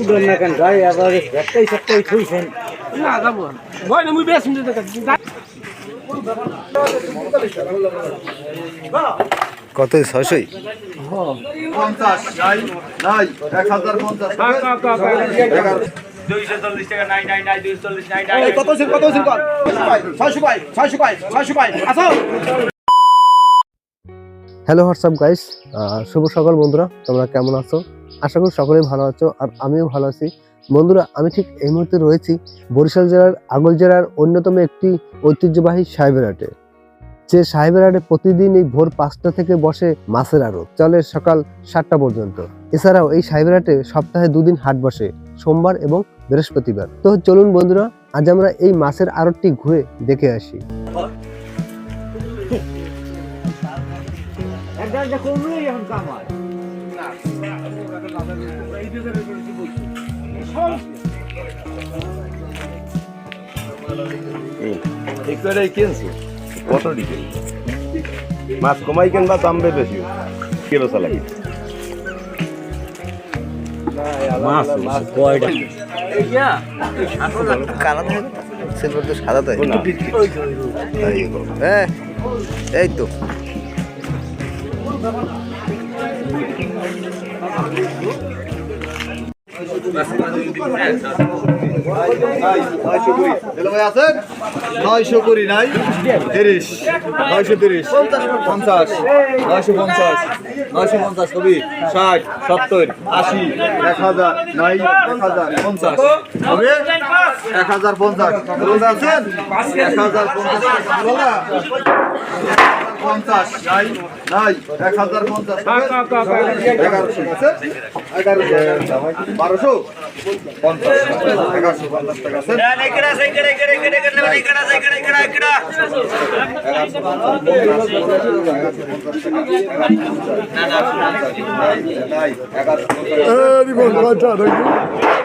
উঠবেন না কেন? গাড়ি আবার একটাই সপ্তাহে থইছেন না যাব। ভয় না মুই বেশ কত? ছয়শই? পঞ্চাশ নাই নাই এক হাজার পঞ্চাশ। দুইশো চল্লিশ টাকা নাই নাই নাই দুইশো চল্লিশ নাই নাই এই কত ছিল কত ছিল ছয়শো পাই ছয়শো পাই ছয়শো পাই। আসো। হ্যালো হোয়াটসঅ্যাপ গাইস শুভ সকাল বন্ধুরা। তোমরা কেমন আছো? আশা করি সকলেই ভালো আছো আর আমিও ভালো আছি। বন্ধুরা, আমি ঠিক এই মুহূর্তে রয়েছি বরিশাল জেলার আগল জেলার অন্যতম একটি ঐতিহ্যবাহী সাহেবের হাটে। যে সাহেবের হাটে প্রতিদিন এই ভোর পাঁচটা থেকে বসে মাছের আড়ত। চলে সকাল সাতটা পর্যন্ত। এছাড়াও এই সাহেবের হাটে সপ্তাহে দুদিন হাট বসে, সোমবার এবং বৃহস্পতিবার। তো চলুন বন্ধুরা, আজ আমরা এই মাছের আড়তটি ঘুরে দেখে আসি। এখন ঠিক মাছ কমাই কিনবা দামবে বেশি কিলো চালাই মাছ কয়টা সিলভার তো সাদা তাই এই তো। ভাই আছেন নয়শো কুড়ি নাই তিরিশ নয়শো তিরিশ পঞ্চাশ নয়শো পঞ্চাশ নয়শো পঞ্চাশ কবি ষাট সত্তর আশি এক হাজার নাই এক হাজার পঞ্চাশ হবে এক হাজার পঞ্চাশ রোজ আছেন এক হাজার পঞ্চাশ পঞ্চাশ নাই নাই এক হাজার পঞ্চাশ এগারোশো আছে এগারোশো বারোশো পঞ্চাশ এগারোশো পঞ্চাশ টাকা আছে इकडा इकडा इकडा इकडा ए रिबन वाचा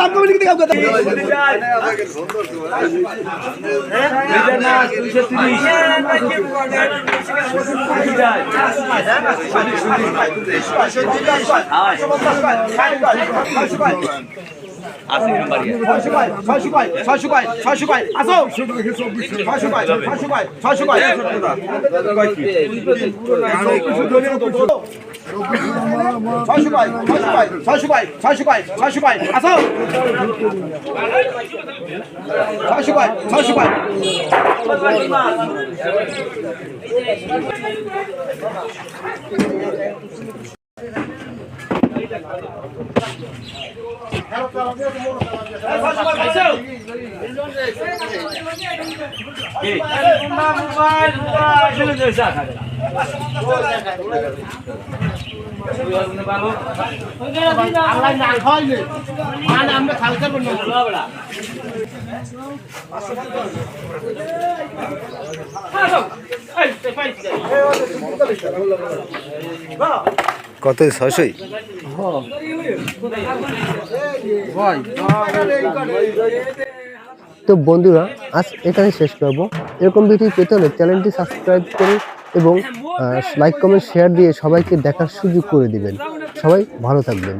দাম কমে লিখে তিরিশ আশি নম্বর ছয়শো পাই ছয়শো পাই ছয়শো পাই ছয়শো পাই আসো ছয়শো পাই ছয়শো পাই ছয়শো পাই ছয়শো বাইশ ছয়শো বাইশ ছয়শো বাইশ ছয়শো বাইশ আসো। ছয়শো বাইশ ছয়শো বাইশ মোবাইল মোবাইল কত ছয়শই তো বন্ধুরা, আজ এখানে শেষ করব। এরকম ভিডিও পেতে হলে চ্যানেলটি সাবস্ক্রাইব করে এবং লাইক কমেন্ট শেয়ার দিয়ে সবাইকে দেখার সুযোগ করে দিবেন। সবাই ভালো থাকবেন।